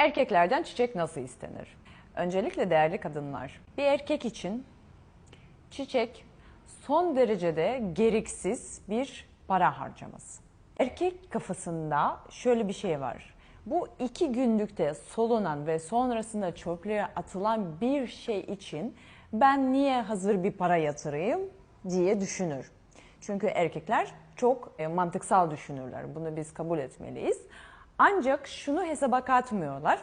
Erkeklerden çiçek nasıl istenir? Öncelikle değerli kadınlar, bir erkek için çiçek son derecede gereksiz bir para harcaması. Erkek kafasında şöyle bir şey var. Bu iki günlükte solunan ve sonrasında çöplüğe atılan bir şey için ben niye hazır bir para yatırayım diye düşünür. Çünkü erkekler çok e, mantıksal düşünürler. Bunu biz kabul etmeliyiz. Ancak şunu hesaba katmıyorlar.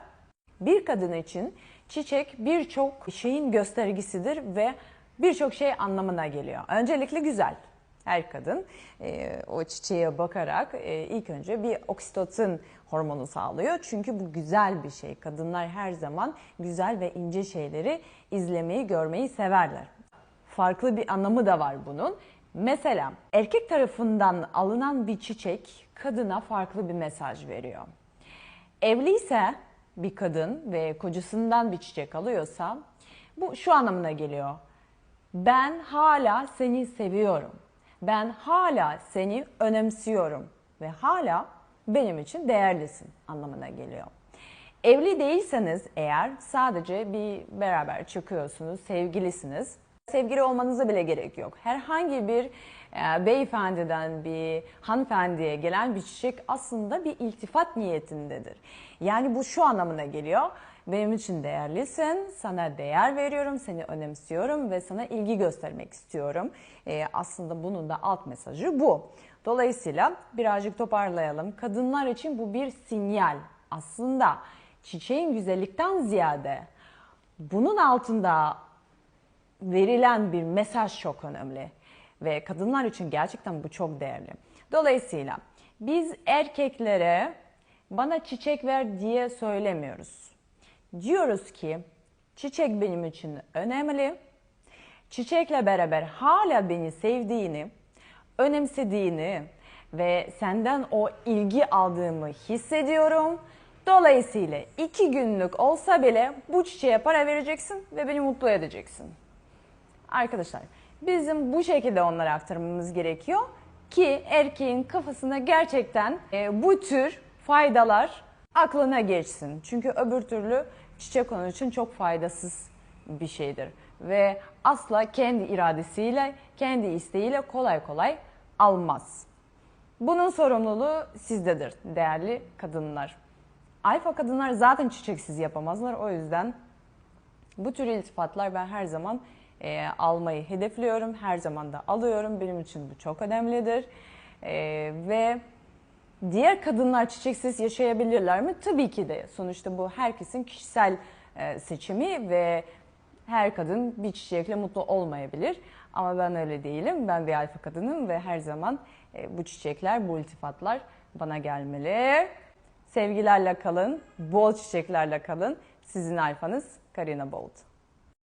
Bir kadın için çiçek birçok şeyin göstergesidir ve birçok şey anlamına geliyor. Öncelikle güzel. Her kadın e, o çiçeğe bakarak e, ilk önce bir oksitosin hormonu sağlıyor. Çünkü bu güzel bir şey. Kadınlar her zaman güzel ve ince şeyleri izlemeyi, görmeyi severler. Farklı bir anlamı da var bunun. Mesela erkek tarafından alınan bir çiçek kadına farklı bir mesaj veriyor. Evliyse bir kadın ve kocasından bir çiçek alıyorsa bu şu anlamına geliyor. Ben hala seni seviyorum. Ben hala seni önemsiyorum ve hala benim için değerlisin anlamına geliyor. Evli değilseniz eğer sadece bir beraber çıkıyorsunuz, sevgilisiniz. Sevgili olmanıza bile gerek yok. Herhangi bir e, beyefendiden bir hanımefendiye gelen bir çiçek aslında bir iltifat niyetindedir. Yani bu şu anlamına geliyor. Benim için değerlisin, sana değer veriyorum, seni önemsiyorum ve sana ilgi göstermek istiyorum. E, aslında bunun da alt mesajı bu. Dolayısıyla birazcık toparlayalım. Kadınlar için bu bir sinyal. Aslında çiçeğin güzellikten ziyade bunun altında verilen bir mesaj çok önemli ve kadınlar için gerçekten bu çok değerli. Dolayısıyla biz erkeklere bana çiçek ver diye söylemiyoruz. Diyoruz ki çiçek benim için önemli. Çiçekle beraber hala beni sevdiğini, önemsediğini ve senden o ilgi aldığımı hissediyorum. Dolayısıyla iki günlük olsa bile bu çiçeğe para vereceksin ve beni mutlu edeceksin. Arkadaşlar bizim bu şekilde onlara aktarmamız gerekiyor ki erkeğin kafasına gerçekten e, bu tür faydalar aklına geçsin. Çünkü öbür türlü çiçek onun için çok faydasız bir şeydir. Ve asla kendi iradesiyle, kendi isteğiyle kolay kolay almaz. Bunun sorumluluğu sizdedir değerli kadınlar. Alfa kadınlar zaten çiçeksiz yapamazlar. O yüzden bu tür iltifatlar ben her zaman e, almayı hedefliyorum. Her zaman da alıyorum. Benim için bu çok önemlidir. E, ve diğer kadınlar çiçeksiz yaşayabilirler mi? Tabii ki de. Sonuçta bu herkesin kişisel e, seçimi ve her kadın bir çiçekle mutlu olmayabilir. Ama ben öyle değilim. Ben bir alfa kadınım ve her zaman e, bu çiçekler, bu iltifatlar bana gelmeli. Sevgilerle kalın, bol çiçeklerle kalın. Sizin alfanız Karina Bolt.